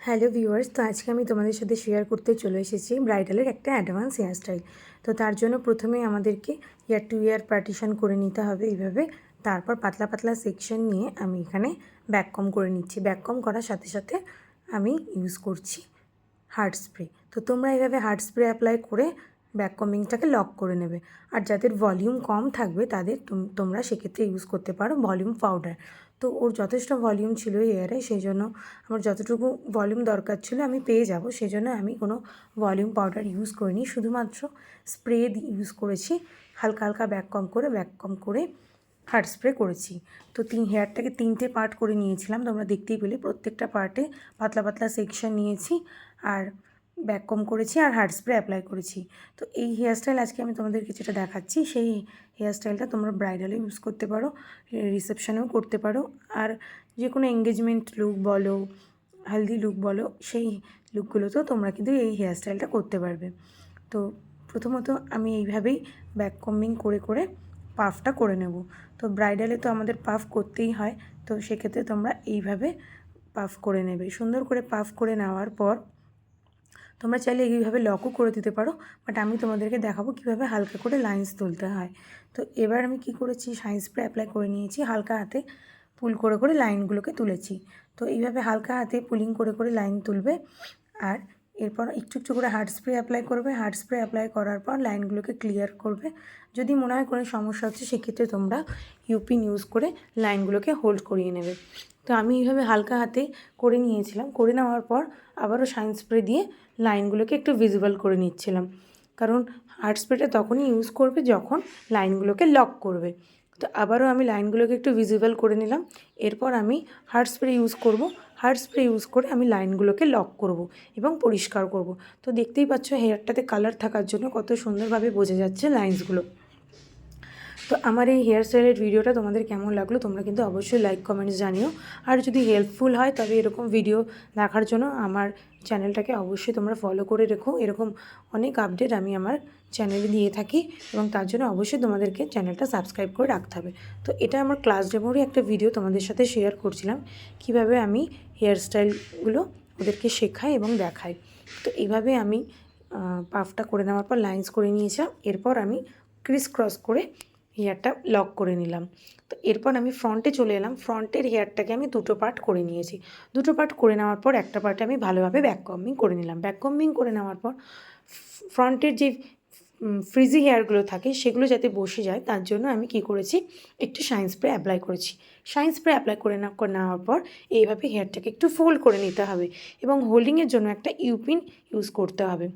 Hello viewers, তো আজকে আমি তোমাদের সাথে শেয়ার করতে চলে এসেছি ব্রাইডালের একটা অ্যাডভান্স হেয়ারস্টাইল তো তার জন্য প্রথমে আমাদেরকে ইয়ার টু ইয়ার পার্টিশন করে নিতে হবে এইভাবে। তারপর পাতলা পাতলা সেকশন নিয়ে আমি এখানে ব্যাক কম করে নিচ্ছি। ব্যাক কম করার সাথে সাথে আমি ইউজ করছি হার্ড স্প্রে তো তোমরা এভাবে হার্ড স্প্রে অ্যাপ্লাই করে ব্যাক কমিংটাকে লক করে নেবে। আর যাদের ভলিউম কম থাকবে, তাদের তোম- তোমরা সেক্ষেত্রে ইউজ করতে পারো ভলিউম পাউডার তো ওর যথেষ্ট ভলিউম ছিল হেয়ারে সেই জন্য আমার যতটুকু ভলিউম দরকার ছিল আমি পেয়ে যাব। সেই জন্য আমি কোনো ভলিউম পাউডার ইউজ করিনি। শুধুমাত্র স্প্রে ইউজ করেছি। হালকা হালকা ব্যাক কম করে ব্যাক কম করে হার্ড স্প্রে করেছি। তো তিন হেয়ারটাকে তিনটে পার্ট করে নিয়েছিলাম। তোমরা দেখতেই পেলে প্রত্যেকটা পার্টে পাতলা পাতলা সেকশন নিয়েছি। আর ব্যাক কম করেছি আর হার্ড স্প্রে অ্যাপ্লাই করেছি। তো এই হেয়ারস্টাইল আজকে আমি তোমাদের কিছুটা দেখাচ্ছি। সেই হেয়ারস্টাইলটা তোমরা ব্রাইডালে ইউজ করতে পারো রিসেপশনেও করতে পারো। আর যে কোনো এঙ্গেজমেন্ট লুক বলো হেলদি লুক বলো, সেই লুকগুলোতেও তোমরা কিন্তু এই হেয়ারস্টাইলটা করতে পারবে। তো প্রথমত আমি এইভাবেই ব্যাক কম্বিং করে করে পাফটা করে নেব। তো ব্রাইডালে তো আমাদের পাফ করতেই হয়, তো সেক্ষেত্রে তোমরা এইভাবে পাফ করে নেবে। সুন্দর করে পাফ করে নেওয়ার পর তোমরা চাইলে এইভাবে লকও করে দিতে পারো বাট আমি তোমাদেরকে দেখাবো কীভাবে হালকা করে লাইন্স তুলতে হয়। তো এবার আমি কি করেছি সাইন্স স্প্রে অ্যাপ্লাই করে নিয়েছি, হালকা হাতে পুল করে করে লাইনগুলোকে তুলেছি। তো এইভাবে হালকা হাতে পুলিং করে করে লাইন তুলবে, আর এরপর একটু একটু করে হার্ড স্প্রে অ্যাপ্লাই করবে। হার্ড স্প্রে অ্যাপ্লাই করার পর লাইনগুলোকে ক্লিয়ার করবে। যদি মনে হয় কোনো সমস্যা হচ্ছে, সেক্ষেত্রে তোমরা ইউপিন ইউজ করে লাইনগুলোকে হোল্ড করিয়ে নেবে। তো আমি এইভাবে হালকা হাতে করে নিয়েছিলাম। করে নেওয়ার পর আবারও শাইন স্প্রে দিয়ে লাইনগুলোকে একটু ভিজিবল করে নিচ্ছিলাম। কারণ হার্ড স্প্রেটা তখনই ইউজ করবে যখন লাইনগুলোকে লক করবে। তো আবারও আমি লাইনগুলোকে একটু ভিজিবল করে নিলাম। এরপর আমি হার্ড স্প্রে ইউজ করব। হার্ড স্প্রে ইউজ করে আমি লাইনগুলোকে লক করব এবং পরিষ্কার করব। তো দেখতেই পাচ্ছ হেয়ারটাতে কালার থাকার জন্য কত সুন্দরভাবে বোঝা যাচ্ছে লাইন্সগুলো তো আমার এই হেয়ার স্টাইলের ভিডিওটা তোমাদের কেমন লাগল তোমরা কিন্তু অবশ্যই লাইক কমেন্টস জানিও। আর যদি হেল্পফুল হয়, তবে এরকম ভিডিও দেখার জন্য আমার চ্যানেলটাকে অবশ্যই তোমরা ফলো করে রেখো। এরকম অনেক আপডেট আমি আমার চ্যানেলে দিয়ে থাকি এবং তার জন্য অবশ্যই তোমাদেরকে চ্যানেলটা সাবস্ক্রাইব করে রাখতে হবে। তো এটা আমার ক্লাস ডেমোরই একটা ভিডিও তোমাদের সাথে শেয়ার করছিলাম, কীভাবে আমি হেয়ার স্টাইলগুলো ওদেরকে শেখাই এবং দেখাই। তো এইভাবে আমি পাফটা করে নেওয়ার পর লাইন্স করে নিয়েছিলাম। এরপর আমি ক্রিস ক্রস করে হেয়ারটা লক করে নিলাম। তো এরপর আমি ফ্রন্টে চলে এলাম। ফ্রন্টের হেয়ারটাকে আমি দুটো পার্ট করে নিয়েছি। দুটো পার্ট করে নেওয়ার পর একটা পার্টে আমি ভালোভাবে ব্যাক কম্বিং করে নিলাম। ব্যাক কম্বিং করে নেওয়ার পর ফ্রন্টের যে ফ্রিজি হেয়ারগুলো থাকে, সেগুলো যাতে বসে যায়, তার জন্য আমি কি করেছি, একটু শাইন স্প্রে অ্যাপ্লাই করেছি। শাইন স্প্রে অ্যাপ্লাই করে না, করে নেওয়ার পর এইভাবে হেয়ারটাকে একটু ফোল্ড করে নিতে হবে এবং হোল্ডিংয়ের জন্য একটা ইউপিন ইউজ করতে হবে।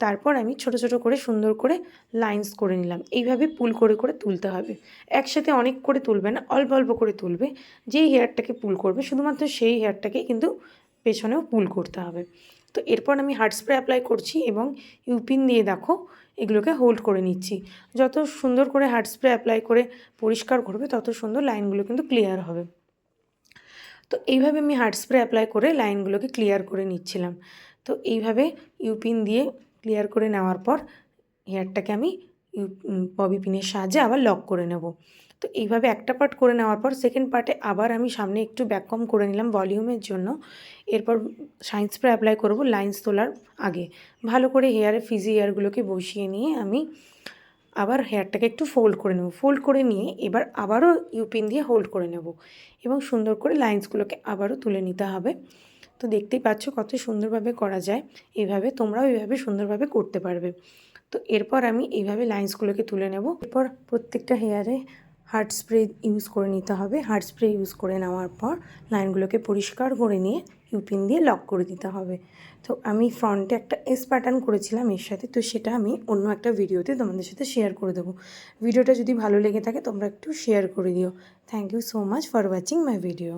তারপর আমি ছোট ছোট করে সুন্দর করে লাইন্স করে নিলাম। এইভাবে পুল করে করে তুলতে হবে। একসাথে অনেক করে তুলবে না, অল্প অল্প করে তুলবে। যেই হেয়ারটাকে পুল করবে, শুধুমাত্র সেই হেয়ারটাকে কিন্তু পেছনেও পুল করতে হবে। তো এরপর আমি হার্ড স্প্রে অ্যাপ্লাই করছি এবং ইউপিন দিয়ে দেখো, এগুলোকে হোল্ড করে নিচ্ছি। যত সুন্দর করে হার্ড স্প্রে অ্যাপ্লাই করে পরিষ্কার করবে, তত সুন্দর লাইনগুলো কিন্তু ক্লিয়ার হবে। তো এইভাবে আমি হার্ড স্প্রে অ্যাপ্লাই করে লাইনগুলোকে ক্লিয়ার করে নিচ্ছিলাম। তো এইভাবে ইউপিন দিয়ে ক্লিয়ার করে নেওয়ার পর হেয়ারটাকে আমি ববি পিনের সাহায্যে আবার লক করে নেব। তো এইভাবে একটা পার্ট করে নেওয়ার পর সেকেন্ড পার্টে আবার আমি সামনে একটু ব্যাক কম করে নিলাম ভলিউমের জন্য। এরপর শাইন স্প্রে অ্যাপ্লাই করব লাইন্স তোলার আগে। ভালো করে হেয়ারে ফিজি হেয়ারগুলোকে বসিয়ে নিয়ে আমি আবার হেয়ারটাকে একটু ফোল্ড করে নেব। ফোল্ড করে নিয়ে এবার আবারও ইউপিন দিয়ে হোল্ড করে নেব। এবং সুন্দর করে লাইন্সগুলোকে আবারও তুলে নিতে হবে। তো দেখতেই পাচ্ছ কত সুন্দরভাবে করা যায়। এইভাবে তোমরাও এইভাবে সুন্দরভাবে করতে পারবে। তো এরপর আমি এইভাবে লাইন্সগুলোকে তুলে নেব। এরপর প্রত্যেকটা হেয়ারে হার্ড স্প্রে ইউজ করে নিতে হবে। হার্ড স্প্রে ইউজ করে নেওয়ার পর লাইনগুলোকে পরিষ্কার করে নিয়ে ইউপিন দিয়ে লক করে দিতে হবে। তো আমি ফ্রন্টে একটা এস প্যাটার্ন করেছিলাম এর সাথে। তো সেটা আমি অন্য একটা ভিডিওতে তোমাদের সাথে শেয়ার করে দেবো। ভিডিওটা যদি ভালো লেগে থাকে তোমরা একটু শেয়ার করে দিও। Thank you so much for watching my video